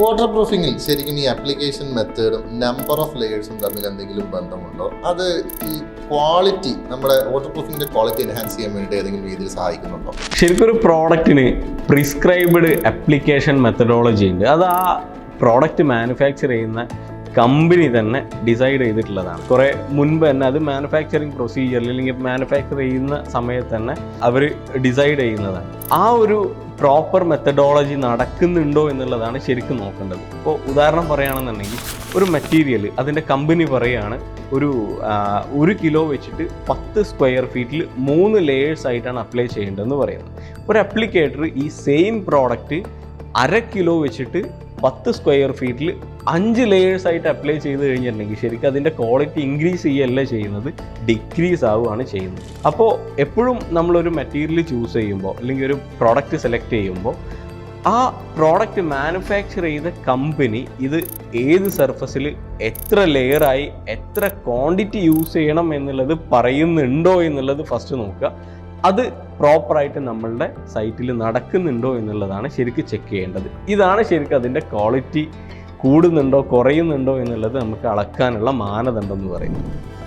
Water പ്രൂഫിങ്ങിൽ ശരിക്കും ഈ ആപ്ലിക്കേഷൻ മെത്തേഡും നമ്പർ ഓഫ് ലെയേഴ്സും തമ്മിൽ എന്തെങ്കിലും ബന്ധമുണ്ടോ? അത് ഈ ക്വാളിറ്റി നമ്മുടെ വാട്ടർ പ്രൂഫിങ്ങിന്റെ ക്വാളിറ്റി എൻഹാൻസ് ചെയ്യാൻ വേണ്ടി ഏതെങ്കിലും രീതിയിൽ സഹായിക്കുന്നുണ്ടോ? ശരിക്കും ഒരു പ്രോഡക്റ്റിന് പ്രിസ്ക്രൈബ്ഡ് അപ്ലിക്കേഷൻ മെത്തഡോളജി ഉണ്ട്. അത് ആ പ്രോഡക്റ്റ് മാനുഫാക്ചർ ചെയ്യുന്ന കമ്പനി തന്നെ ഡിസൈഡ് ചെയ്തിട്ടുള്ളതാണ്. കുറേ മുൻപ് തന്നെ അത് മാനുഫാക്ചറിങ് പ്രൊസീജിയറിൽ അല്ലെങ്കിൽ മാനുഫാക്ചർ ചെയ്യുന്ന സമയത്ത് തന്നെ അവർ ഡിസൈഡ് ചെയ്യുന്നതാണ്. ആ ഒരു പ്രോപ്പർ മെത്തഡോളജി നടക്കുന്നുണ്ടോ എന്നുള്ളതാണ് ശരിക്കും നോക്കേണ്ടത്. ഇപ്പോൾ ഉദാഹരണം പറയുകയാണെന്നുണ്ടെങ്കിൽ ഒരു മെറ്റീരിയൽ അതിന്റെ കമ്പനി പറയുകയാണ് ഒരു ഒരു കിലോ വെച്ചിട്ട് പത്ത് സ്ക്വയർ ഫീറ്റിൽ മൂന്ന് ലേയേഴ്സ് ആയിട്ടാണ് അപ്ലൈ ചെയ്യേണ്ടതെന്ന് പറയുന്നത്. ഒരു അപ്ലിക്കേറ്റർ ഈ സെയിം പ്രോഡക്റ്റ് അര കിലോ വെച്ചിട്ട് പത്ത് സ്ക്വയർ ഫീറ്റിൽ അഞ്ച് ലെയേഴ്സ് ആയിട്ട് അപ്ലൈ ചെയ്ത് കഴിഞ്ഞിട്ടുണ്ടെങ്കിൽ ശരിക്കും അതിന്റെ ക്വാളിറ്റി ഇൻക്രീസ് ചെയ്യല്ല ചെയ്യുന്നത് ഡിക്രീസ് ആവുകയാണ് ചെയ്യുന്നത്. അപ്പോൾ എപ്പോഴും നമ്മളൊരു മെറ്റീരിയൽ ചൂസ് ചെയ്യുമ്പോൾ അല്ലെങ്കിൽ ഒരു പ്രോഡക്റ്റ് സെലക്ട് ചെയ്യുമ്പോൾ ആ പ്രോഡക്റ്റ് മാനുഫാക്ചർ ചെയ്ത കമ്പനി ഇത് ഏത് സർഫസിൽ എത്ര ലെയറായി എത്ര ക്വാണ്ടിറ്റി യൂസ് ചെയ്യണം എന്നുള്ളത് പറയുന്നുണ്ടോ എന്നുള്ളത് ഫസ്റ്റ് നോക്കുക. അത് പ്രോപ്പറായിട്ട് നമ്മളുടെ സൈറ്റിൽ നടക്കുന്നുണ്ടോ എന്നുള്ളതാണ് ശരിക്കും ചെക്ക് ചെയ്യേണ്ടത്. ഇതാണ് ശരിക്കും അതിന്റെ ക്വാളിറ്റി കൂടുന്നുണ്ടോ കുറയുന്നുണ്ടോ എന്നുള്ളത് നമുക്ക് അളക്കാനുള്ള മാനദണ്ഡം എന്ന് പറയുന്നത്.